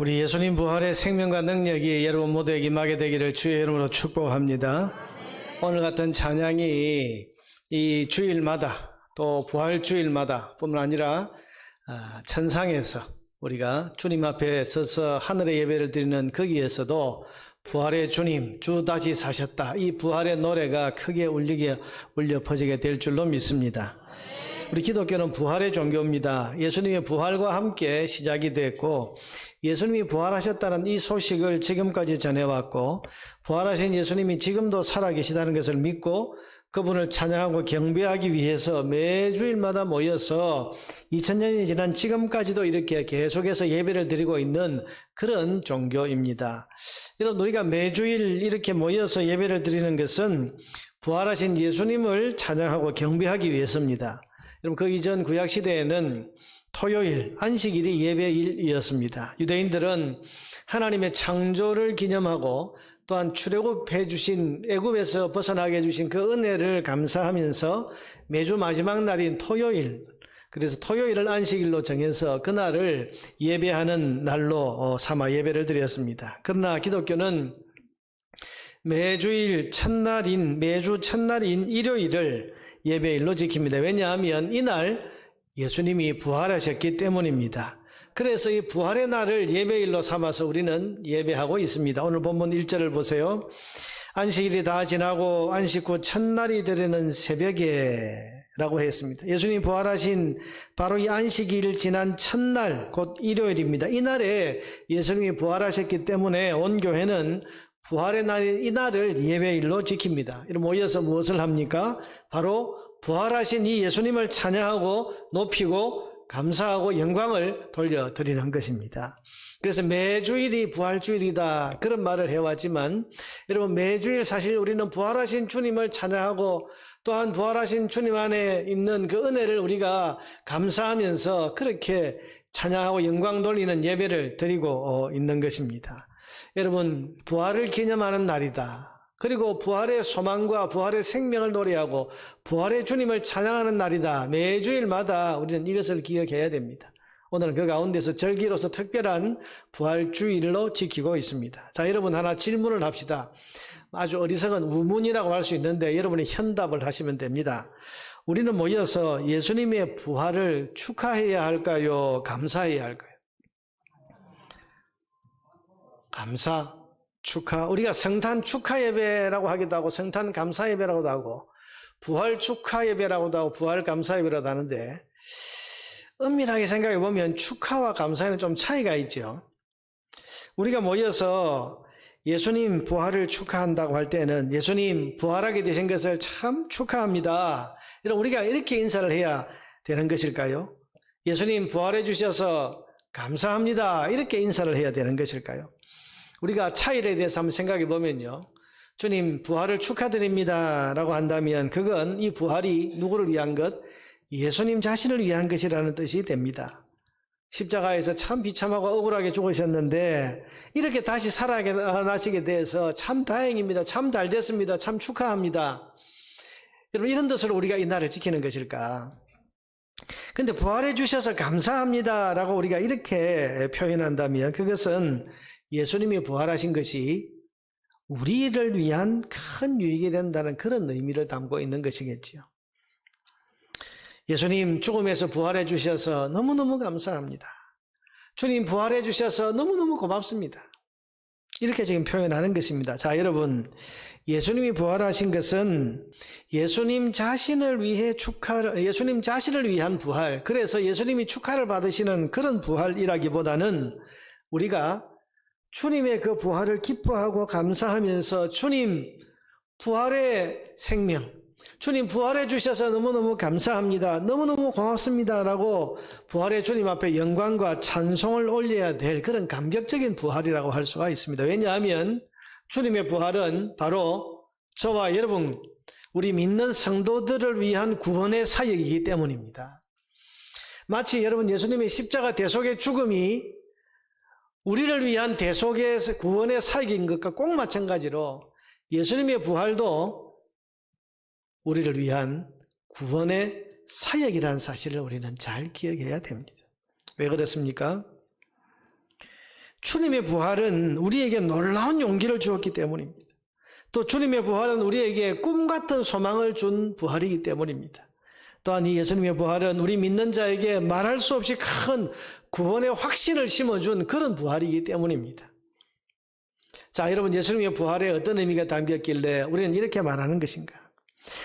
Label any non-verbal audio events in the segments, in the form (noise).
우리 예수님 부활의 생명과 능력이 여러분 모두에게 임하게 되기를 주의 이름으로 축복합니다. 오늘 같은 찬양이 이 주일마다 또 부활 주일마다 뿐만 아니라 아, 천상에서 우리가 주님 앞에 서서 하늘의 예배를 드리는 거기에서도 부활의 주님 주 다시 사셨다 이 부활의 노래가 크게 울리게 울려 퍼지게 될 줄로 믿습니다. 우리 기독교는 부활의 종교입니다. 예수님의 부활과 함께 시작이 됐고 예수님이 부활하셨다는 이 소식을 지금까지 전해왔고 부활하신 예수님이 지금도 살아계시다는 것을 믿고 그분을 찬양하고 경배하기 위해서 매주일마다 모여서 2000년이 지난 지금까지도 이렇게 계속해서 예배를 드리고 있는 그런 종교입니다. 여러분 우리가 매주일 이렇게 모여서 예배를 드리는 것은 부활하신 예수님을 찬양하고 경배하기 위해서입니다. 여러분 그 이전 구약 시대에는 토요일 안식일이 예배일이었습니다. 유대인들은 하나님의 창조를 기념하고 또한 출애굽해 주신 애굽에서 벗어나게 해 주신 그 은혜를 감사하면서 매주 마지막 날인 토요일 그래서 토요일을 안식일로 정해서 그날을 예배하는 날로 어, 삼아 예배를 드렸습니다. 그러나 기독교는 매주일 첫날인 매주 첫날인 일요일을 예배일로 지킵니다. 왜냐하면 이날 예수님이 부활하셨기 때문입니다. 그래서 이 부활의 날을 예배일로 삼아서 우리는 예배하고 있습니다. 오늘 본문 1절을 보세요. 안식일이 다 지나고 안식 후 첫날이 되려는 새벽에 라고 했습니다. 예수님 부활하신 바로 이 안식일 지난 첫날 곧 일요일입니다. 이날에 예수님이 부활하셨기 때문에 온 교회는 부활의 날인 이날을 예배일로 지킵니다. 모여서 무엇을 합니까? 바로 부활하신 이 예수님을 찬양하고 높이고 감사하고 영광을 돌려드리는 것입니다. 그래서 매주일이 부활주일이다 그런 말을 해왔지만 여러분 매주일 사실 우리는 부활하신 주님을 찬양하고 또한 부활하신 주님 안에 있는 그 은혜를 우리가 감사하면서 그렇게 찬양하고 영광 돌리는 예배를 드리고 어, 있는 것입니다. 여러분 부활을 기념하는 날이다. 그리고 부활의 소망과 부활의 생명을 노래하고 부활의 주님을 찬양하는 날이다. 매주일마다 우리는 이것을 기억해야 됩니다. 오늘은 그 가운데서 절기로서 특별한 부활주일로 지키고 있습니다. 자, 여러분 하나 질문을 합시다. 아주 어리석은 우문이라고 할 수 있는데 여러분이 현답을 하시면 됩니다. 우리는 모여서 예수님의 부활을 축하해야 할까요? 감사해야 할까요? 감사, 축하. 우리가 성탄 축하 예배라고 하기도 하고 성탄 감사 예배라고도 하고 부활 축하 예배라고도 하고 부활 감사 예배라고 하는데 엄밀하게 생각해 보면 축하와 감사에는 좀 차이가 있죠. 우리가 모여서 예수님 부활을 축하한다고 할 때는 예수님 부활하게 되신 것을 참 축하합니다. 이런 우리가 이렇게 인사를 해야 되는 것일까요? 예수님 부활해 주셔서 감사합니다. 이렇게 인사를 해야 되는 것일까요? 우리가 차이에 대해서 한번 생각해 보면요. 주님 부활을 축하드립니다. 라고 한다면 그건 이 부활이 누구를 위한 것? 예수님 자신을 위한 것이라는 뜻이 됩니다. 십자가에서 참 비참하고 억울하게 죽으셨는데 이렇게 다시 살아나시게 돼서 참 다행입니다. 참 잘 됐습니다. 참 축하합니다. 여러분 이런 뜻으로 우리가 이 날을 지키는 것일까? 근데 부활해 주셔서 감사합니다라고 우리가 이렇게 표현한다면 그것은 예수님이 부활하신 것이 우리를 위한 큰 유익이 된다는 그런 의미를 담고 있는 것이겠지요. 예수님 죽음에서 부활해 주셔서 너무너무 감사합니다. 주님 부활해 주셔서 너무너무 고맙습니다. 이렇게 지금 표현하는 것입니다. 자, 여러분, 예수님이 부활하신 것은 예수님 자신을 위해 축하를, 예수님 자신을 위한 부활, 그래서 예수님이 축하를 받으시는 그런 부활이라기보다는 우리가 주님의 그 부활을 기뻐하고 감사하면서 주님 부활의 생명, 주님 부활해 주셔서 너무너무 감사합니다. 너무너무 고맙습니다. 라고 부활의 주님 앞에 영광과 찬송을 올려야 될 그런 감격적인 부활이라고 할 수가 있습니다. 왜냐하면 주님의 부활은 바로 저와 여러분, 우리 믿는 성도들을 위한 구원의 사역이기 때문입니다. 마치 여러분 예수님의 십자가 대속의 죽음이 우리를 위한 대속의 구원의 사역인 것과 꼭 마찬가지로 예수님의 부활도 우리를 위한 구원의 사역이라는 사실을 우리는 잘 기억해야 됩니다. 왜 그렇습니까? 주님의 부활은 우리에게 놀라운 용기를 주었기 때문입니다. 또 주님의 부활은 우리에게 꿈 같은 소망을 준 부활이기 때문입니다. 또한 이 예수님의 부활은 우리 믿는 자에게 말할 수 없이 큰 구원의 확신을 심어준 그런 부활이기 때문입니다. 자, 여러분, 예수님의 부활에 어떤 의미가 담겼길래 우리는 이렇게 말하는 것인가?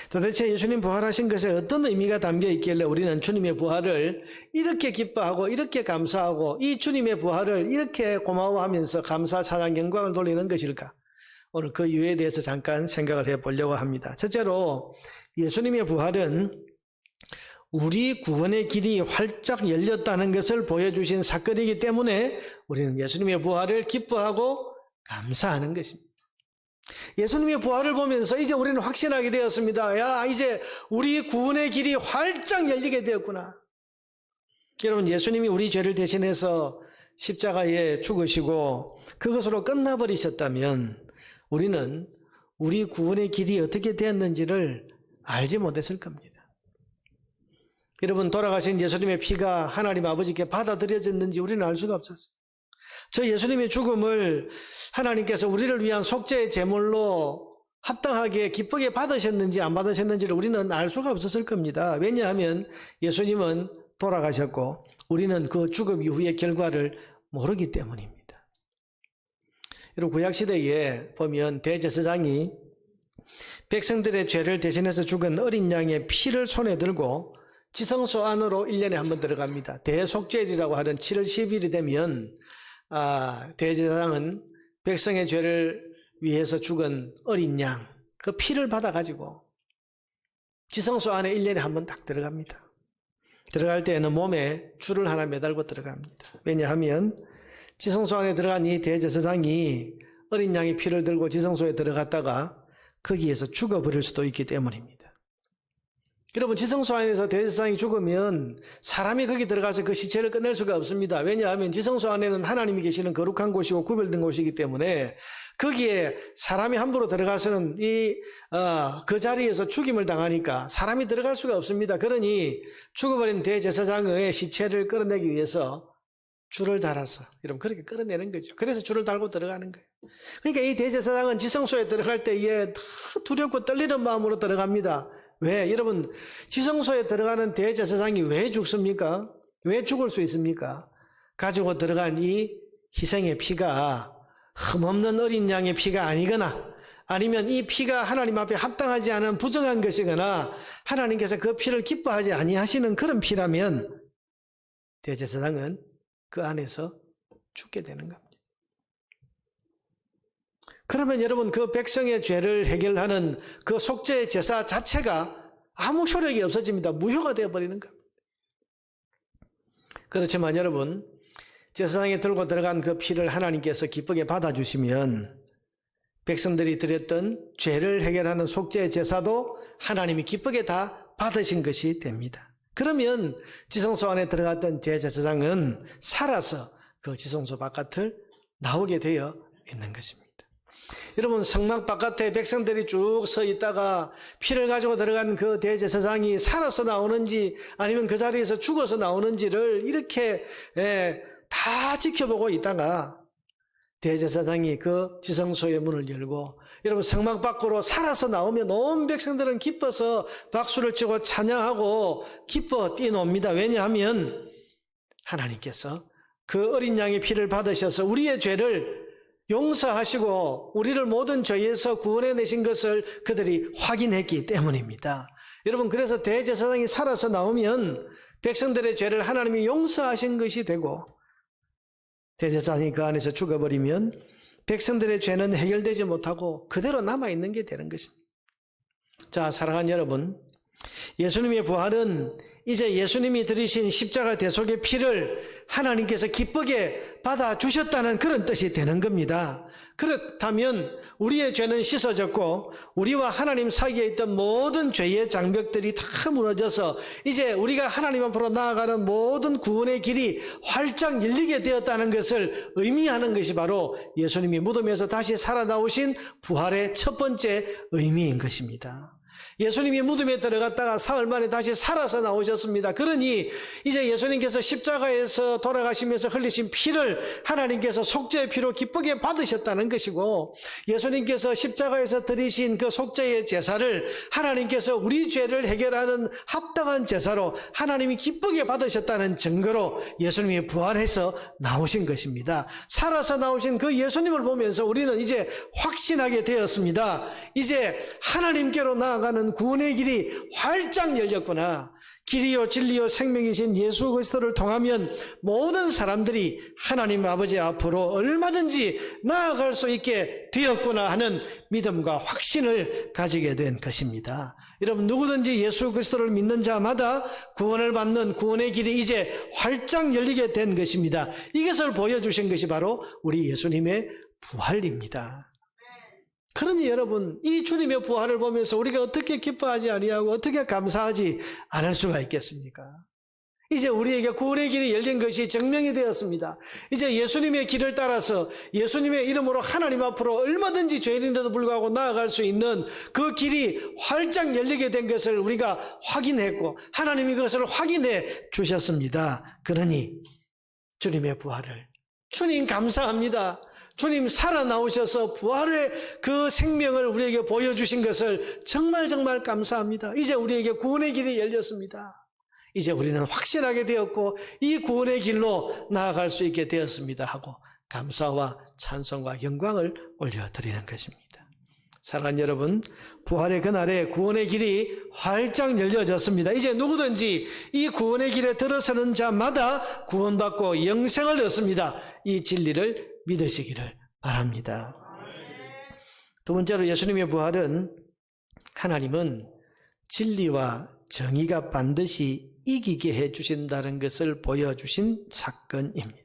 도대체 예수님 부활하신 것에 어떤 의미가 담겨 있길래 우리는 주님의 부활을 이렇게 기뻐하고 이렇게 감사하고 이 주님의 부활을 이렇게 고마워하면서 감사, 찬양, 영광을 돌리는 것일까? 오늘 그 이유에 대해서 잠깐 생각을 해 보려고 합니다. 첫째로 예수님의 부활은 우리 구원의 길이 활짝 열렸다는 것을 보여주신 사건이기 때문에 우리는 예수님의 부활을 기뻐하고 감사하는 것입니다. 예수님의 부활을 보면서 이제 우리는 확신하게 되었습니다. 야, 이제 우리 구원의 길이 활짝 열리게 되었구나. 여러분, 예수님이 우리 죄를 대신해서 십자가에 죽으시고 그것으로 끝나버리셨다면 우리는 우리 구원의 길이 어떻게 되었는지를 알지 못했을 겁니다. 여러분, 돌아가신 예수님의 피가 하나님 아버지께 받아들여졌는지 우리는 알 수가 없었어요. 저 예수님의 죽음을 하나님께서 우리를 위한 속죄의 제물로 합당하게 기쁘게 받으셨는지 안 받으셨는지를 우리는 알 수가 없었을 겁니다. 왜냐하면 예수님은 돌아가셨고 우리는 그 죽음 이후의 결과를 모르기 때문입니다. 여러분 구약 시대에 보면 대제사장이 백성들의 죄를 대신해서 죽은 어린 양의 피를 손에 들고 지성소 안으로 1년에 한 번 들어갑니다. 대속죄일이라고 하는 7월 10일이 되면 아, 대제사장은 백성의 죄를 위해서 죽은 어린 양, 그 피를 받아가지고 지성소 안에 1년에 한 번 딱 들어갑니다. 들어갈 때에는 몸에 줄을 하나 매달고 들어갑니다. 왜냐하면 지성소 안에 들어간 이 대제사장이 어린 양의 피를 들고 지성소에 들어갔다가 거기에서 죽어버릴 수도 있기 때문입니다. 여러분 지성소 안에서 대제사장이 죽으면 사람이 거기 들어가서 그 시체를 끝낼 수가 없습니다. 왜냐하면 지성소 안에는 하나님이 계시는 거룩한 곳이고 구별된 곳이기 때문에 거기에 사람이 함부로 들어가서는 이, 어, 그 자리에서 죽임을 당하니까 사람이 들어갈 수가 없습니다. 그러니 죽어버린 대제사장의 시체를 끌어내기 위해서 줄을 달아서 여러분 그렇게 끌어내는 거죠. 그래서 줄을 달고 들어가는 거예요. 그러니까 이 대제사장은 지성소에 들어갈 때에 두렵고 떨리는 마음으로 들어갑니다. 왜? 여러분, 지성소에 들어가는 대제사장이 왜 죽습니까? 왜 죽을 수 있습니까? 가지고 들어간 이 희생의 피가 흠없는 어린 양의 피가 아니거나 아니면 이 피가 하나님 앞에 합당하지 않은 부정한 것이거나 하나님께서 그 피를 기뻐하지 아니하시는 그런 피라면 대제사장은 그 안에서 죽게 되는 겁니다. 그러면 여러분 그 백성의 죄를 해결하는 그 속죄의 제사 자체가 아무 효력이 없어집니다. 무효가 되어버리는 겁니다. 그렇지만 여러분 제사장에 들고 들어간 그 피를 하나님께서 기쁘게 받아주시면 백성들이 드렸던 죄를 해결하는 속죄의 제사도 하나님이 기쁘게 다 받으신 것이 됩니다. 그러면 지성소 안에 들어갔던 제사장은 살아서 그 지성소 바깥을 나오게 되어 있는 것입니다. 여러분 성막 바깥에 백성들이 쭉 서 있다가 피를 가지고 들어간 그 대제사장이 살아서 나오는지 아니면 그 자리에서 죽어서 나오는지를 이렇게 예, 다 지켜보고 있다가 대제사장이 그 지성소의 문을 열고 여러분 성막 밖으로 살아서 나오면 온 백성들은 기뻐서 박수를 치고 찬양하고 기뻐 뛰노옵니다. 왜냐하면 하나님께서 그 어린 양의 피를 받으셔서 우리의 죄를 용서하시고 우리를 모든 죄에서 구원해 내신 것을 그들이 확인했기 때문입니다. 여러분 그래서 대제사장이 살아서 나오면 백성들의 죄를 하나님이 용서하신 것이 되고 대제사장이 그 안에서 죽어버리면 백성들의 죄는 해결되지 못하고 그대로 남아있는 게 되는 것입니다. 자 사랑하는 여러분 예수님의 부활은 이제 예수님이 들이신 십자가 대속의 피를 하나님께서 기쁘게 받아 주셨다는 그런 뜻이 되는 겁니다. 그렇다면 우리의 죄는 씻어졌고 우리와 하나님 사이에 있던 모든 죄의 장벽들이 다 무너져서 이제 우리가 하나님 앞으로 나아가는 모든 구원의 길이 활짝 열리게 되었다는 것을 의미하는 것이 바로 예수님이 무덤에서 다시 살아나오신 부활의 첫 번째 의미인 것입니다. 예수님이 무덤에 들어갔다가 사흘 만에 다시 살아서 나오셨습니다. 그러니 이제 예수님께서 십자가에서 돌아가시면서 흘리신 피를 하나님께서 속죄의 피로 기쁘게 받으셨다는 것이고 예수님께서 십자가에서 드리신 그 속죄의 제사를 하나님께서 우리 죄를 해결하는 합당한 제사로 하나님이 기쁘게 받으셨다는 증거로 예수님이 부활해서 나오신 것입니다. 살아서 나오신 그 예수님을 보면서 우리는 이제 확신하게 되었습니다. 이제 하나님께로 나아가는 구원의 길이 활짝 열렸구나. 길이요 진리요 생명이신 예수 그리스도를 통하면 모든 사람들이 하나님 아버지 앞으로 얼마든지 나아갈 수 있게 되었구나 하는 믿음과 확신을 가지게 된 것입니다. 여러분 누구든지 예수 그리스도를 믿는 자마다 구원을 받는 구원의 길이 이제 활짝 열리게 된 것입니다. 이것을 보여주신 것이 바로 우리 예수님의 부활입니다. 그러니 여러분 이 주님의 부활을 보면서 우리가 어떻게 기뻐하지 아니하고 어떻게 감사하지 않을 수가 있겠습니까? 이제 우리에게 구원의 길이 열린 것이 증명이 되었습니다. 이제 예수님의 길을 따라서 예수님의 이름으로 하나님 앞으로 얼마든지 죄인인데도 불구하고 나아갈 수 있는 그 길이 활짝 열리게 된 것을 우리가 확인했고 하나님이 그것을 확인해 주셨습니다. 그러니 주님의 부활을 주님 감사합니다. 주님 살아 나오셔서 부활의 그 생명을 우리에게 보여주신 것을 정말 정말 감사합니다. 이제 우리에게 구원의 길이 열렸습니다. 이제 우리는 확실하게 되었고 이 구원의 길로 나아갈 수 있게 되었습니다 하고 감사와 찬송과 영광을 올려드리는 것입니다. 사랑하는 여러분, 부활의 그날에 구원의 길이 활짝 열려졌습니다. 이제 누구든지 이 구원의 길에 들어서는 자마다 구원받고 영생을 얻습니다. 이 진리를 믿으시기를 바랍니다. 두 번째로 예수님의 부활은 하나님은 진리와 정의가 반드시 이기게 해 주신다는 것을 보여주신 사건입니다.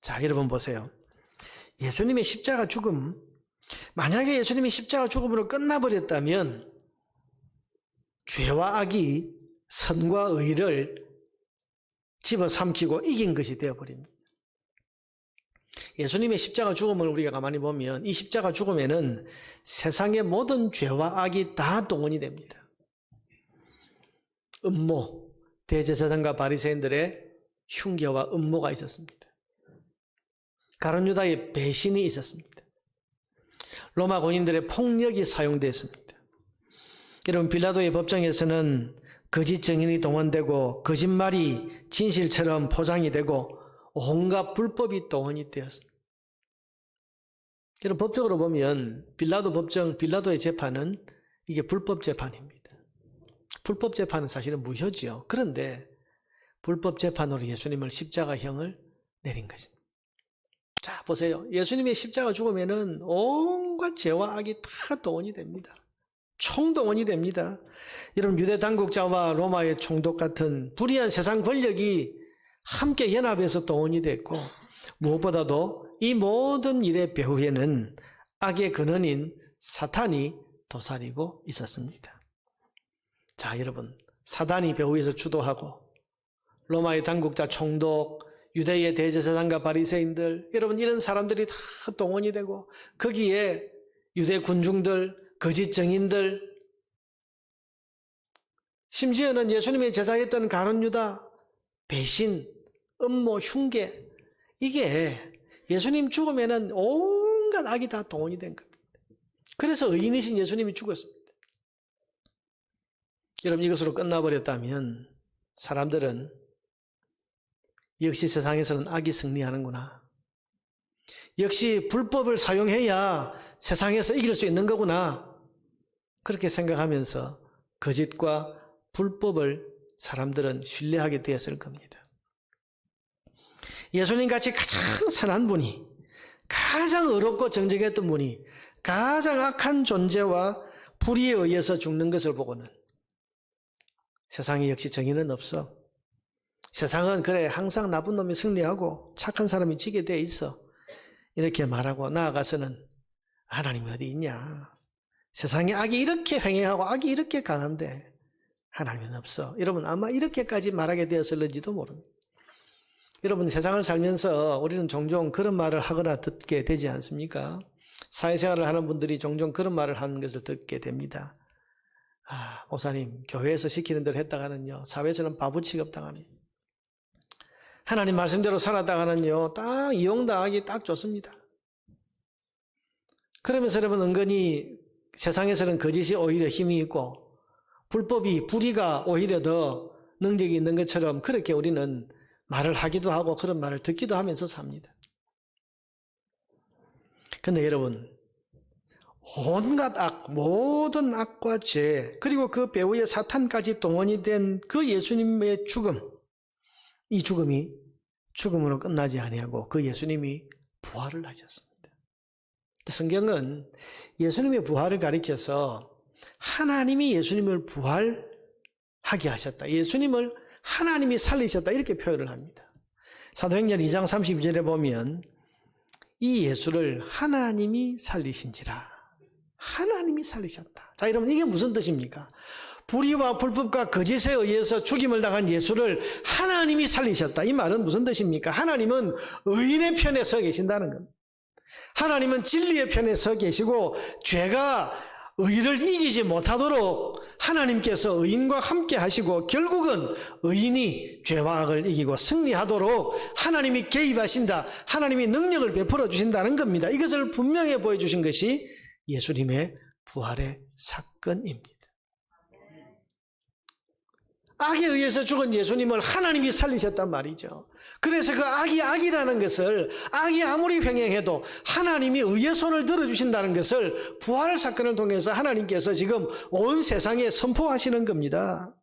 자, 여러분 보세요. 예수님의 십자가 죽음, 만약에 예수님이 십자가 죽음으로 끝나버렸다면 죄와 악이 선과 의를 집어삼키고 이긴 것이 되어버립니다. 예수님의 십자가 죽음을 우리가 가만히 보면 이 십자가 죽음에는 세상의 모든 죄와 악이 다 동원이 됩니다. 음모, 대제사장과 바리새인들의 흉계와 음모가 있었습니다. 가론 유다의 배신이 있었습니다. 로마 군인들의 폭력이 사용됐습니다. 여러분 빌라도의 법정에서는 거짓 증인이 동원되고 거짓말이 진실처럼 포장이 되고 온갖 불법이 동원이 되었습니다. 법적으로 보면 빌라도 법정 빌라도의 재판은 이게 불법 재판입니다. 불법 재판은 사실은 무효지요. 그런데 불법 재판으로 예수님을 십자가형을 내린 것입니다. 자, 보세요. 예수님의 십자가 죽으면은 온갖 죄와 악이 다 동원이 됩니다. 총동원이 됩니다. 여러분, 유대 당국자와 로마의 총독 같은 불의한 세상 권력이 함께 연합해서 동원이 됐고, 무엇보다도 이 모든 일의 배후에는 악의 근원인 사탄이 도사리고 있었습니다. 자, 여러분, 사단이 배후에서 주도하고, 로마의 당국자 총독, 유대의 대제사장과 바리새인들 여러분 이런 사람들이 다 동원이 되고 거기에 유대 군중들 거짓 정인들 심지어는 예수님의 제자였던 가론 유다 배신 음모 흉계 이게 예수님 죽으면은 온갖 악이 다 동원이 된 겁니다. 그래서 의인이신 예수님이 죽었습니다. 여러분 이것으로 끝나버렸다면 사람들은 역시 세상에서는 악이 승리하는구나. 역시 불법을 사용해야 세상에서 이길 수 있는 거구나. 그렇게 생각하면서 거짓과 불법을 사람들은 신뢰하게 되었을 겁니다. 예수님 같이 가장 선한 분이, 가장 어렵고 정직했던 분이, 가장 악한 존재와 불의에 의해서 죽는 것을 보고는 세상에 역시 정의는 없어. 세상은 그래 항상 나쁜 놈이 승리하고 착한 사람이 지게 돼 있어. 이렇게 말하고 나아가서는 하나님이 어디 있냐? 세상에 악이 이렇게 횡행하고 악이 이렇게 강한데 하나님은 없어. 여러분 아마 이렇게까지 말하게 되었을는지도 모릅니다. 여러분 세상을 살면서 우리는 종종 그런 말을 하거나 듣게 되지 않습니까? 사회생활을 하는 분들이 종종 그런 말을 하는 것을 듣게 됩니다. 아, 목사님, 교회에서 시키는 대로 했다가는요, 사회에서는 바보 취급당합니다. 하나님 말씀대로 살았다가는요, 딱 이용당하기 딱 좋습니다. 그러면서 여러분 은근히 세상에서는 거짓이 오히려 힘이 있고, 불법이, 불의가 오히려 더 능력이 있는 것처럼 그렇게 우리는 말을 하기도 하고 그런 말을 듣기도 하면서 삽니다. 근데 여러분, 온갖 악, 모든 악과 죄, 그리고 그 배후의 사탄까지 동원이 된 그 예수님의 죽음, 이 죽음이 죽음으로 끝나지 아니하고 그 예수님이 부활을 하셨습니다. 성경은 예수님의 부활을 가리켜서 하나님이 예수님을 부활하게 하셨다. 예수님을 하나님이 살리셨다. 이렇게 표현을 합니다. 사도행전 2장 32절에 보면 이 예수를 하나님이 살리신지라. 하나님이 살리셨다. 자, 여러분, 이게 무슨 뜻입니까? 불의와 불법과 거짓에 의해서 죽임을 당한 예수를 하나님이 살리셨다. 이 말은 무슨 뜻입니까? 하나님은 의인의 편에 서 계신다는 겁니다. 하나님은 진리의 편에 서 계시고 죄가 의를 이기지 못하도록 하나님께서 의인과 함께 하시고 결국은 의인이 죄와 악을 이기고 승리하도록 하나님이 개입하신다. 하나님이 능력을 베풀어 주신다는 겁니다. 이것을 분명히 보여주신 것이 예수님의 부활의 사건입니다. 악에 의해서 죽은 예수님을 하나님이 살리셨단 말이죠. 그래서 그 악이 악이라는 것을 악이 아무리 횡행해도 하나님이 의의 손을 들어주신다는 것을 부활 사건을 통해서 하나님께서 지금 온 세상에 선포하시는 겁니다.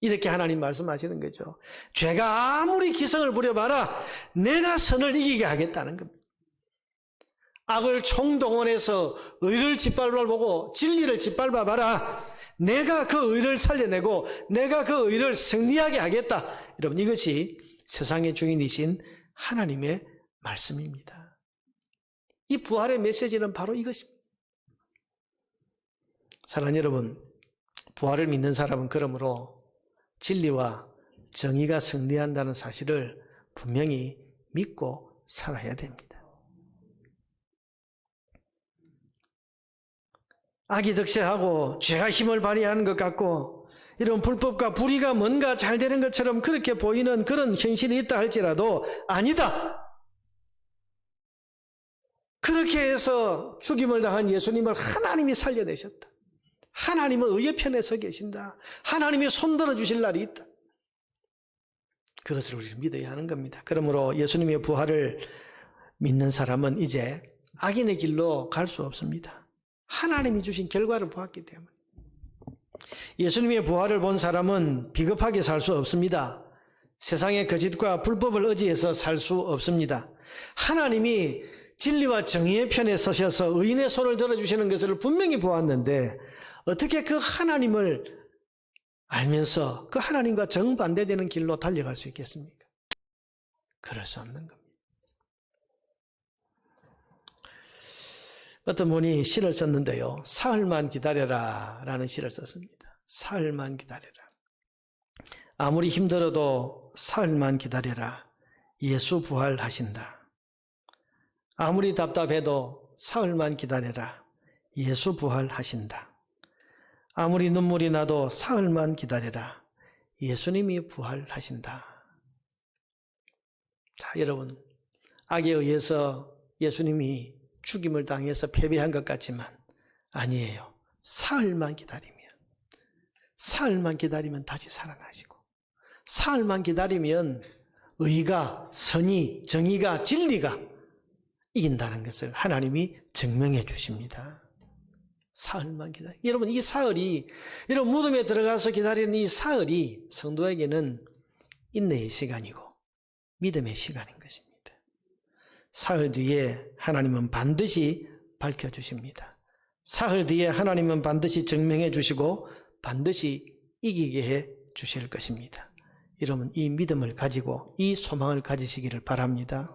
이렇게 하나님 말씀하시는 거죠. 죄가 아무리 기성을 부려봐라 내가 선을 이기게 하겠다는 겁니다. 악을 총동원해서 의를 짓밟아보고 진리를 짓밟아봐라. 내가 그 의를 살려내고 내가 그 의를 승리하게 하겠다. 여러분 이것이 세상의 주인이신 하나님의 말씀입니다. 이 부활의 메시지는 바로 이것입니다. 사랑하는 여러분, 부활을 믿는 사람은 그러므로 진리와 정의가 승리한다는 사실을 분명히 믿고 살아야 됩니다. 악이 득세하고 죄가 힘을 발휘하는 것 같고 이런 불법과 불의가 뭔가 잘 되는 것처럼 그렇게 보이는 그런 현실이 있다 할지라도 아니다. 그렇게 해서 죽임을 당한 예수님을 하나님이 살려내셨다. 하나님은 의의 편에 서 계신다. 하나님이 손들어 주실 날이 있다. 그것을 우리는 믿어야 하는 겁니다. 그러므로 예수님의 부활을 믿는 사람은 이제 악인의 길로 갈 수 없습니다. 하나님이 주신 결과를 보았기 때문에. 예수님의 부활을 본 사람은 비겁하게 살 수 없습니다. 세상의 거짓과 불법을 의지해서 살 수 없습니다. 하나님이 진리와 정의의 편에 서셔서 의인의 손을 들어주시는 것을 분명히 보았는데 어떻게 그 하나님을 알면서 그 하나님과 정반대되는 길로 달려갈 수 있겠습니까? 그럴 수 없는 겁니다. 어떤 분이 시를 썼는데요. 사흘만 기다려라 라는 시를 썼습니다. 사흘만 기다려라. 아무리 힘들어도 사흘만 기다려라. 예수 부활하신다. 아무리 답답해도 사흘만 기다려라. 예수 부활하신다. 아무리 눈물이 나도 사흘만 기다려라. 예수님이 부활하신다. 자, 여러분. 악에 의해서 예수님이 죽임을 당해서 패배한 것 같지만 아니에요. 사흘만 기다리면 사흘만 기다리면 다시 살아나시고 사흘만 기다리면 의가 선이 정의가 진리가 이긴다는 것을 하나님이 증명해 주십니다. 사흘만 기다려. 여러분 이 사흘이 여러분 무덤에 들어가서 기다리는 이 사흘이 성도에게는 인내의 시간이고 믿음의 시간인 것입니다. 사흘 뒤에 하나님은 반드시 밝혀주십니다. 사흘 뒤에 하나님은 반드시 증명해 주시고 반드시 이기게 해 주실 것입니다. 여러분, 이 믿음을 가지고 이 소망을 가지시기를 바랍니다.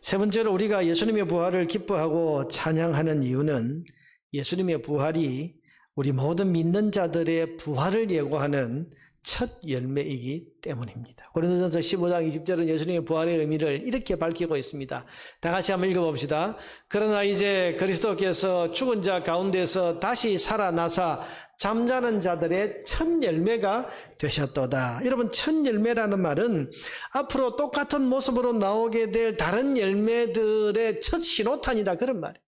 세 번째로 우리가 예수님의 부활을 기뻐하고 찬양하는 이유는 예수님의 부활이 우리 모든 믿는 자들의 부활을 예고하는 첫 열매이기 때문입니다. 고린도전서 15장 20절은 예수님의 부활의 의미를 이렇게 밝히고 있습니다. 다 같이 한번 읽어봅시다. 그러나 이제 그리스도께서 죽은 자 가운데서 다시 살아나사 잠자는 자들의 첫 열매가 되셨도다. 여러분, 첫 열매라는 말은 앞으로 똑같은 모습으로 나오게 될 다른 열매들의 첫 신호탄이다. 그런 말이에요.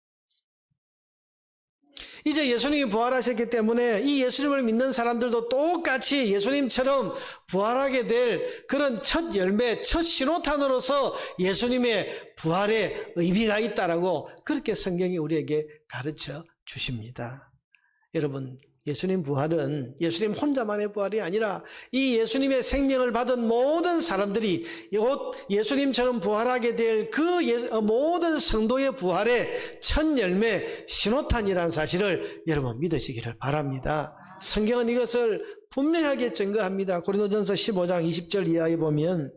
이제 예수님이 부활하셨기 때문에 이 예수님을 믿는 사람들도 똑같이 예수님처럼 부활하게 될 그런 첫 열매, 첫 신호탄으로서 예수님의 부활의 의미가 있다라고 그렇게 성경이 우리에게 가르쳐 주십니다. 여러분, 예수님 부활은 예수님 혼자만의 부활이 아니라 이 예수님의 생명을 받은 모든 사람들이 곧 예수님처럼 부활하게 될 그 모든 성도의 부활의 첫 열매 신호탄이라는 사실을 여러분 믿으시기를 바랍니다. 성경은 이것을 분명하게 증거합니다. 고린도전서 15장 20절 이하에 보면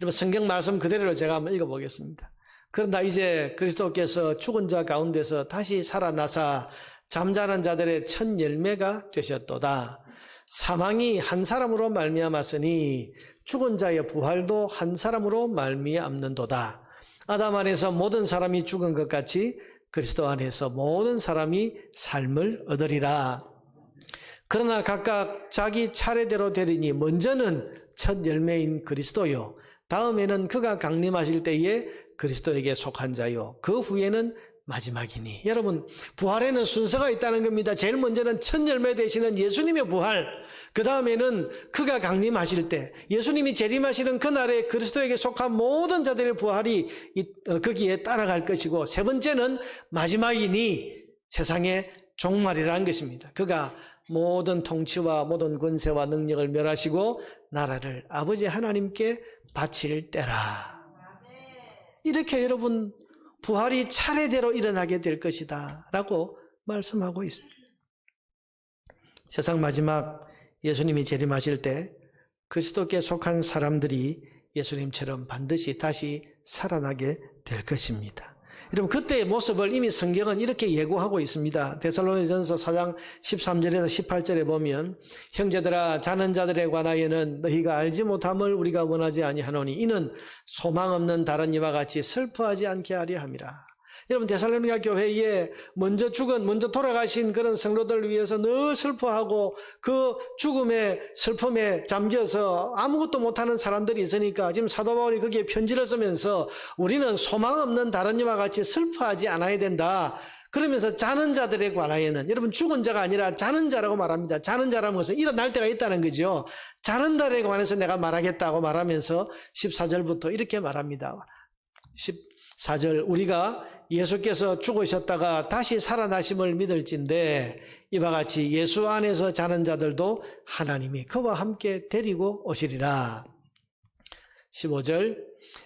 여러분 성경 말씀 그대로 제가 한번 읽어보겠습니다. 그러나 이제 그리스도께서 죽은 자 가운데서 다시 살아나사 잠자는 자들의 첫 열매가 되셨도다. 사망이 한 사람으로 말미암았으니 죽은 자의 부활도 한 사람으로 말미암는도다. 아담 안에서 모든 사람이 죽은 것 같이 그리스도 안에서 모든 사람이 삶을 얻으리라. 그러나 각각 자기 차례대로 되리니 먼저는 첫 열매인 그리스도요. 다음에는 그가 강림하실 때에 그리스도에게 속한 자요. 그 후에는 마지막이니. 여러분, 부활에는 순서가 있다는 겁니다. 제일 먼저는 첫 열매 되시는 예수님의 부활. 그 다음에는 그가 강림하실 때, 예수님이 재림하시는 그날에 그리스도에게 속한 모든 자들의 부활이 어, 거기에 따라갈 것이고, 세 번째는 마지막이니 세상의 종말이라는 것입니다. 그가 모든 통치와 모든 권세와 능력을 멸하시고, 나라를 아버지 하나님께 바칠 때라. 이렇게 여러분 부활이 차례대로 일어나게 될 것이다. 라고 말씀하고 있습니다. 세상 마지막 예수님이 재림하실 때 그리스도께 속한 사람들이 예수님처럼 반드시 다시 살아나게 될 것입니다. 여러분 그때의 모습을 이미 성경은 이렇게 예고하고 있습니다. 데살로니전서 4장 13절에서 18절에 보면 형제들아 자는 자들에 관하여는 너희가 알지 못함을 우리가 원하지 아니하노니 이는 소망 없는 다른 이와 같이 슬퍼하지 않게 하려 함이라. 여러분 데살로니가 교회에 먼저 죽은 먼저 돌아가신 그런 성도들을 위해서 늘 슬퍼하고 그 죽음의 슬픔에 잠겨서 아무것도 못하는 사람들이 있으니까 지금 사도 바울이 거기에 편지를 쓰면서 우리는 소망 없는 다른 이와 같이 슬퍼하지 않아야 된다. 그러면서 자는 자들에 관하여는 여러분 죽은 자가 아니라 자는 자라고 말합니다. 자는 자라는 것은 일어날 때가 있다는 거죠. 자는 자들에 관해서 내가 말하겠다고 말하면서 14절부터 이렇게 말합니다. 14절 우리가 예수께서 죽으셨다가 다시 살아나심을 믿을진데 이와 같이 예수 안에서 자는 자들도 하나님이 그와 함께 데리고 오시리라. 15절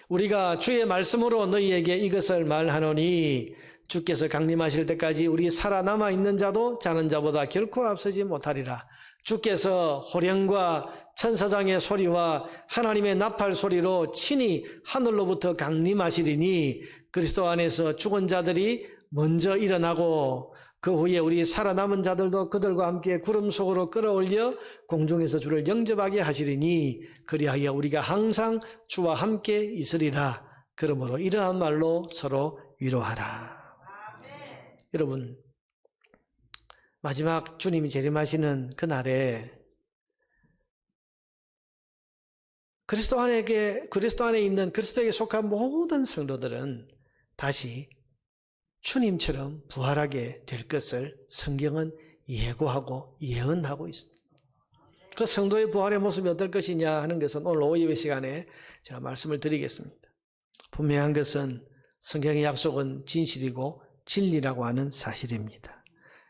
우리가 주의 말씀으로 너희에게 이것을 말하노니 주께서 강림하실 때까지 우리 살아남아 있는 자도 자는 자보다 결코 앞서지 못하리라. 주께서 호령과 천사장의 소리와 하나님의 나팔 소리로 친히 하늘로부터 강림하시리니 그리스도 안에서 죽은 자들이 먼저 일어나고 그 후에 우리 살아남은 자들도 그들과 함께 구름 속으로 끌어올려 공중에서 주를 영접하게 하시리니 그리하여 우리가 항상 주와 함께 있으리라. 그러므로 이러한 말로 서로 위로하라. 여러분 마지막 주님이 재림하시는 그날에 그리스도 안에게 그리스도 안에 있는 그리스도에게 속한 모든 성도들은 다시 주님처럼 부활하게 될 것을 성경은 예고하고 예언하고 있습니다. 그 성도의 부활의 모습이 어떨 것이냐 하는 것은 오늘 오후 예배 시간에 제가 말씀을 드리겠습니다. 분명한 것은 성경의 약속은 진실이고 진리라고 하는 사실입니다.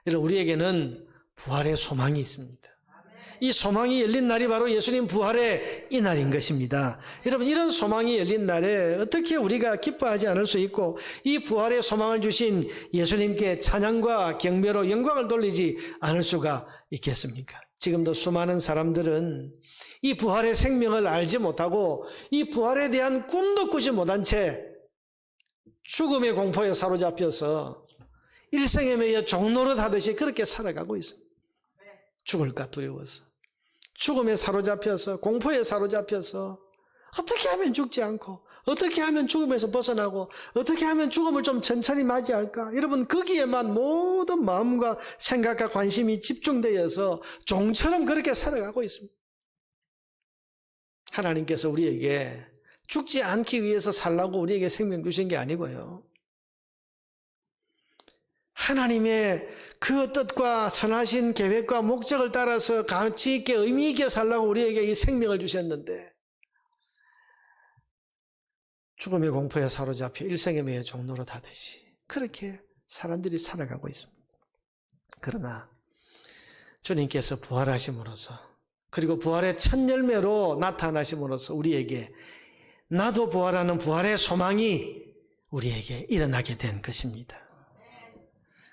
여러분 우리에게는 부활의 소망이 있습니다. 이 소망이 열린 날이 바로 예수님 부활의 이 날인 것입니다. 여러분 이런 소망이 열린 날에 어떻게 우리가 기뻐하지 않을 수 있고 이 부활의 소망을 주신 예수님께 찬양과 경배로 영광을 돌리지 않을 수가 있겠습니까? 지금도 수많은 사람들은 이 부활의 생명을 알지 못하고 이 부활에 대한 꿈도 꾸지 못한 채 죽음의 공포에 사로잡혀서 일생에 매여 종노릇 하듯이 그렇게 살아가고 있습니다. 죽을까 두려워서. 죽음에 사로잡혀서 공포에 사로잡혀서 어떻게 하면 죽지 않고 어떻게 하면 죽음에서 벗어나고 어떻게 하면 죽음을 좀 천천히 맞이할까? 여러분 거기에만 모든 마음과 생각과 관심이 집중되어서 종처럼 그렇게 살아가고 있습니다. 하나님께서 우리에게 죽지 않기 위해서 살라고 우리에게 생명 주신 게 아니고요. 하나님의 그 뜻과 선하신 계획과 목적을 따라서 가치 있게 의미 있게 살라고 우리에게 이 생명을 주셨는데 죽음의 공포에 사로잡혀 일생의 매의 종로로 다듯이 그렇게 사람들이 살아가고 있습니다. 그러나 주님께서 부활하심으로써 그리고 부활의 첫 열매로 나타나심으로써 우리에게 나도 부활하는 부활의 소망이 우리에게 일어나게 된 것입니다.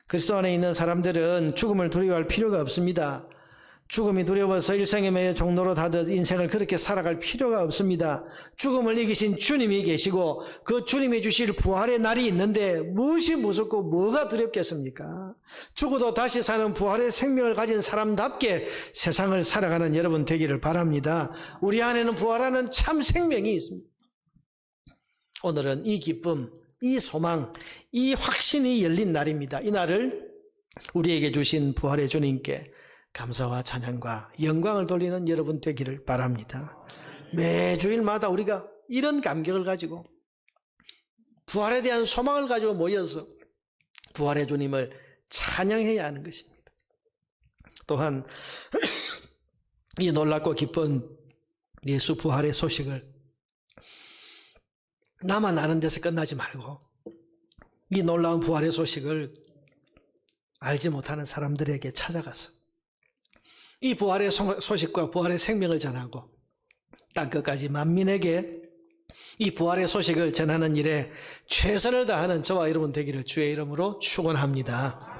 그리스도 안에 있는 사람들은 죽음을 두려워할 필요가 없습니다. 죽음이 두려워서 일생의 매의 종로로 다듯 인생을 그렇게 살아갈 필요가 없습니다. 죽음을 이기신 주님이 계시고 그 주님이 주실 부활의 날이 있는데 무엇이 무섭고 뭐가 두렵겠습니까? 죽어도 다시 사는 부활의 생명을 가진 사람답게 세상을 살아가는 여러분 되기를 바랍니다. 우리 안에는 부활하는 참 생명이 있습니다. 오늘은 이 기쁨, 이 소망, 이 확신이 열린 날입니다. 이 날을 우리에게 주신 부활의 주님께 감사와 찬양과 영광을 돌리는 여러분 되기를 바랍니다. 매주일마다 우리가 이런 감격을 가지고 부활에 대한 소망을 가지고 모여서 부활의 주님을 찬양해야 하는 것입니다. 또한 (clears throat) 이 놀랍고 기쁜 예수 부활의 소식을 나만 아는 데서 끝나지 말고 이 놀라운 부활의 소식을 알지 못하는 사람들에게 찾아가서 이 부활의 소식과 부활의 생명을 전하고 땅 끝까지 만민에게 이 부활의 소식을 전하는 일에 최선을 다하는 저와 여러분 되기를 주의 이름으로 축원합니다.